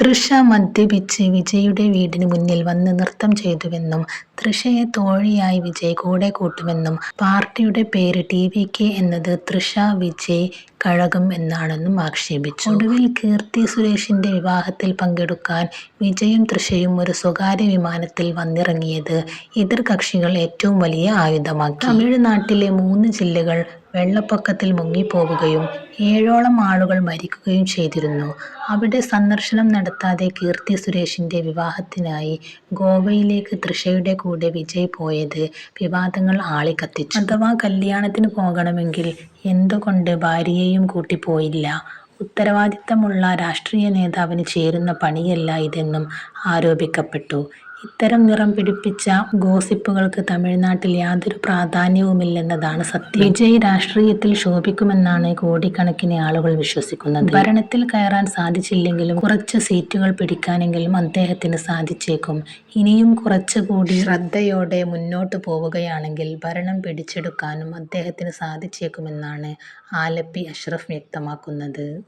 തൃഷ മദ്യപിച്ച് വിജയുടെ വീടിന് മുന്നിൽ വന്ന് നൃത്തം ചെയ്തുവെന്നും തൃഷയെ തോഴിയായി വിജയ് കൂടെ കൂട്ടുമെന്നും പാർട്ടിയുടെ പേര് ടി വി കെ എന്നത് തൃഷ വിജയ് കഴകം എന്നാണെന്നും ആക്ഷേപിച്ചു. ഒടുവിൽ കീർത്തി സുരേഷിന്റെ വിവാഹത്തിൽ പങ്കെടുക്കാൻ വിജയും തൃശയും ഒരു സ്വകാര്യ വിമാനത്തിൽ വന്നിറങ്ങിയത് എതിർകക്ഷികൾ ഏറ്റവും വലിയ ആയുധമാക്കി. തമിഴ്നാട്ടിലെ മൂന്ന് ജില്ലകൾ വെള്ളപ്പൊക്കത്തിൽ മുങ്ങിപ്പോവുകയും ഏഴോളം ആളുകൾ മരിക്കുകയും ചെയ്തിരുന്നു. അവിടെ സന്ദർശനം നടത്താതെ കീർത്തി സുരേഷിന്റെ വിവാഹത്തിനായി ഗോവയിലേക്ക് തൃശയുടെ കൂടെ വിജയ് പോയത് വിവാദങ്ങൾ ആളിക്കത്തിച്ചു. അഥവാ കല്യാണത്തിന് പോകണമെങ്കിൽ എന്തുകൊണ്ട് ഭാര്യയെയും കൂട്ടി പോയില്ല? ഉത്തരവാദിത്തമുള്ള രാഷ്ട്രീയ നേതാവിന് ചേരുന്ന പണിയല്ല ഇതെന്നും ആരോപിക്കപ്പെട്ടു. ഇത്തരം നിറം പിടിപ്പിച്ച ഗോസിപ്പുകൾക്ക് തമിഴ്നാട്ടിൽ യാതൊരു പ്രാധാന്യവുമില്ലെന്നതാണ് സത്യം. വിജയ് രാഷ്ട്രീയത്തിൽ ശോഭിക്കുമെന്നാണ് കോടിക്കണക്കിന് ആളുകൾ വിശ്വസിക്കുന്നത്. ഭരണത്തിൽ കയറാൻ സാധിച്ചില്ലെങ്കിലും കുറച്ച് സീറ്റുകൾ പിടിക്കാനെങ്കിലും അദ്ദേഹത്തിന് സാധിച്ചേക്കും. ഇനിയും കുറച്ചുകൂടി ശ്രദ്ധയോടെ മുന്നോട്ട് പോവുകയാണെങ്കിൽ ഭരണം പിടിച്ചെടുക്കാനും അദ്ദേഹത്തിന് സാധിച്ചേക്കുമെന്നാണ് ആലപ്പി അഷ്റഫ് വ്യക്തമാക്കുന്നത്.